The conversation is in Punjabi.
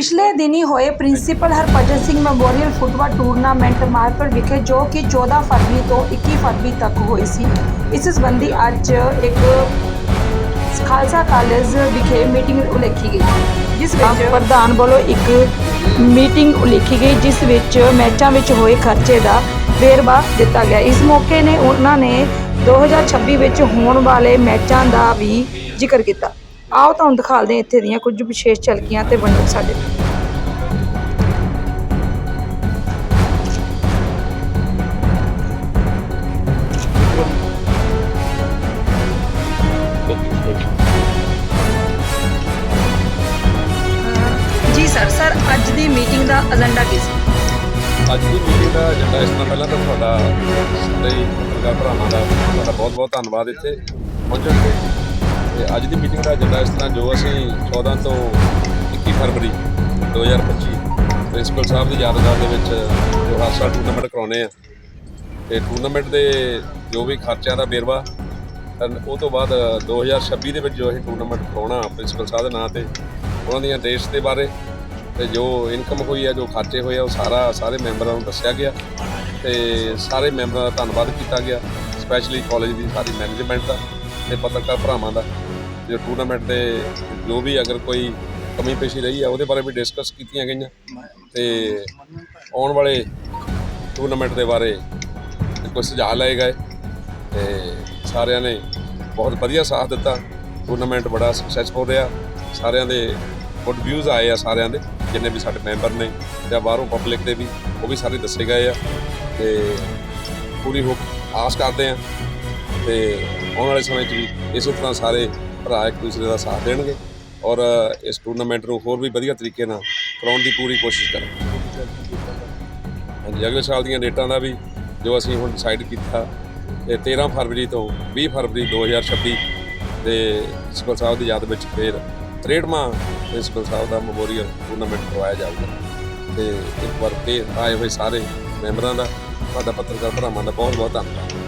ਪਿਛਲੇ ਦਿਨੀ ਹੋਏ principal Harbhajan Singh memorial football tournament market ਵਿਖੇ ਜੋ ਕਿ 14 ਫਰਵਰੀ ਤੋਂ 21 ਫਰਵਰੀ ਤੱਕ ਹੋਈ ਸੀ। ਇਸ ਸੰਬੰਧੀ ਅੱਜ ਇੱਕ ਖਾਲਸਾ ਕਾਲਜ ਵਿਖੇ ਮੀਟਿੰਗ ਉਲੇਖੀ ਗਈ। ਜਿਸ ਵਿੱਚ ਪ੍ਰਧਾਨ ਵੱਲੋਂ ਇੱਕ ਮੀਟਿੰਗ ਉਲੀਕੀ ਗਈ, ਜਿਸ ਵਿੱਚ ਮੈਚਾਂ ਵਿੱਚ ਹੋਏ ਖਰਚੇ ਦਾ ਵੇਰਵਾ ਦਿੱਤਾ ਗਿਆ। ਇਸ ਮੌਕੇ ਨੇ ਉਹਨਾਂ ਨੇ 2026 ਵਿੱਚ ਹੋਣ ਵਾਲੇ ਮੈਚਾਂ ਦਾ ਵੀ ਜ਼ਿਕਰ ਕੀਤਾ। ਆਓ ਤੁਹਾਨੂੰ ਦਿਖਾਲਦੇ ਹਾਂ ਇੱਥੇ ਦੀਆਂ ਕੁਝ ਵਿਸ਼ੇਸ਼ ਝਲਕੀਆਂ ਤੇ ਵੰਡੋ ਸਾਡੇ। ਸਰ ਸਰ, ਅੱਜ ਦੀ ਮੀਟਿੰਗ ਦਾ ਏਜੰਡਾ ਕੀ ਸੀ? ਅੱਜ ਦੀ ਮੀਟਿੰਗ ਦਾ ਏਜੰਡਾ ਇਸ ਤੋਂ ਪਹਿਲਾਂ ਤਾਂ ਤੁਹਾਡਾ ਸਾਰੇ ਪੱਤਰਕਾਰ ਭਰਾਵਾਂ ਦਾ ਤੁਹਾਡਾ ਬਹੁਤ ਬਹੁਤ ਧੰਨਵਾਦ ਇੱਥੇ ਪਹੁੰਚਣ ਤੇ। ਤੇ ਅੱਜ ਦੀ ਮੀਟਿੰਗ ਦਾ ਏਜੰਡਾ ਇਸ ਤਰ੍ਹਾਂ ਜੋ ਅਸੀਂ 14 ਤੋਂ 21 ਫਰਵਰੀ 2025 ਪ੍ਰਿੰਸੀਪਲ ਸਾਹਿਬ ਦੀ ਯਾਦਗਾਰ ਦੇ ਵਿੱਚ ਜੋ ਹਰ ਟੂਰਨਾਮੈਂਟ ਕਰਾਉਨੇ ਆ, ਤੇ ਟੂਰਨਾਮੈਂਟ ਦੇ ਜੋ ਵੀ ਖਰਚਿਆਂ ਦਾ ਵੇਰਵਾ ਉਹ ਤੋਂ ਬਾਅਦ 2026 ਦੇ ਵਿੱਚ ਜੋ ਅਸੀਂ ਟੂਰਨਾਮੈਂਟ ਕਰਾਉਣਾ ਪ੍ਰਿੰਸੀਪਲ ਸਾਹਿਬ ਦੇ ਨਾਂ ਤੇ, ਉਹਨਾਂ ਦੀਆਂ ਡੇਟਸ ਦੇ ਬਾਰੇ ਤੇ ਜੋ ਇਨਕਮ ਹੋਈ ਆ, ਜੋ ਖਰਚੇ ਹੋਏ ਆ, ਉਹ ਸਾਰਾ ਸਾਰੇ ਮੈਂਬਰਾਂ ਨੂੰ ਦੱਸਿਆ ਗਿਆ ਤੇ ਸਾਰੇ ਮੈਂਬਰਾਂ ਦਾ ਧੰਨਵਾਦ ਕੀਤਾ ਗਿਆ ਸਪੈਸ਼ਲੀ ਕਾਲਜ ਦੀ ਸਾਰੀ ਮੈਨੇਜਮੈਂਟ ਦਾ ਤੇ ਪੱਤਰਕਾਰ ਭਰਾਵਾਂ ਦਾ, ਜੋ ਟੂਰਨਾਮੈਂਟ ਦੇ ਜੋ ਵੀ ਅਗਰ ਕੋਈ ਕਮੀ ਪੇਸ਼ੀ ਰਹੀ ਹੈ ਉਹਦੇ ਬਾਰੇ ਵੀ ਡਿਸਕਸ ਕੀਤੀਆਂ ਗਈਆਂ ਤੇ ਆਉਣ ਵਾਲੇ ਟੂਰਨਾਮੈਂਟ ਦੇ ਬਾਰੇ ਕੋਈ ਸੁਝਾਅ ਲਏ ਗਏ ਤੇ ਸਾਰਿਆਂ ਨੇ ਬਹੁਤ ਵਧੀਆ ਸਾਥ ਦਿੱਤਾ। ਟੂਰਨਾਮੈਂਟ ਬੜਾ ਸਕਸੈਸਫੁਲ ਰਿਹਾ। ਸਾਰਿਆਂ ਦੇ ਗੁੱਡ ਵਿਊਜ਼ ਆਏ ਆ ਸਾਰਿਆਂ ਦੇ। ਜਿੰਨੇ ਵੀ ਸਾਡੇ ਮੈਂਬਰ ਨੇ ਜਾਂ ਬਾਹਰੋਂ ਪਬਲਿਕ ਦੇ ਵੀ, ਉਹ ਵੀ ਸਾਰੇ ਦੱਸੇ ਗਏ ਆ ਤੇ ਪੂਰੀ ਹੋ ਆਸ ਕਰਦੇ ਆ ਤੇ ਆਉਣ ਵਾਲੇ ਸਮੇਂ 'ਚ ਵੀ ਇਸੇ ਤਰ੍ਹਾਂ ਸਾਰੇ ਭਰਾ ਇੱਕ ਦੂਸਰੇ ਦਾ ਸਾਥ ਦੇਣਗੇ ਔਰ ਇਸ ਟੂਰਨਾਮੈਂਟ ਨੂੰ ਹੋਰ ਵੀ ਵਧੀਆ ਤਰੀਕੇ ਨਾਲ ਕਰਾਉਣ ਦੀ ਪੂਰੀ ਕੋਸ਼ਿਸ਼ ਕਰਾਂਗੇ। ਹਾਂਜੀ, ਅਗਲੇ ਸਾਲ ਦੀਆਂ ਡੇਟਾਂ ਦਾ ਵੀ ਜੋ ਅਸੀਂ ਹੁਣ ਡਿਸਾਈਡ ਕੀਤਾ ਤੇ 13 ਫਰਵਰੀ ਤੋਂ 20 ਫਰਵਰੀ 2026 ਦੇ ਪ੍ਰਿੰਸੀਪਲ ਸਾਹਿਬ ਦੀ ਯਾਦ ਵਿੱਚ ਫਿਰ 63ਵਾਂ ਪ੍ਰਿੰਸੀਪਲ ਸਾਹਿਬ ਦਾ ਮੈਮੋਰੀਅਲ ਟੂਰਨਾਮੈਂਟ ਕਰਵਾਇਆ ਜਾਊਗਾ। ਤੇ ਇੱਕ ਵਾਰ ਫਿਰ ਆਏ ਹੋਏ ਸਾਰੇ ਮੈਂਬਰਾਂ ਦਾ, ਤੁਹਾਡਾ ਪੱਤਰਕਾਰ ਭਰਾਵਾਂ ਦਾ ਬਹੁਤ ਬਹੁਤ ਧੰਨਵਾਦ।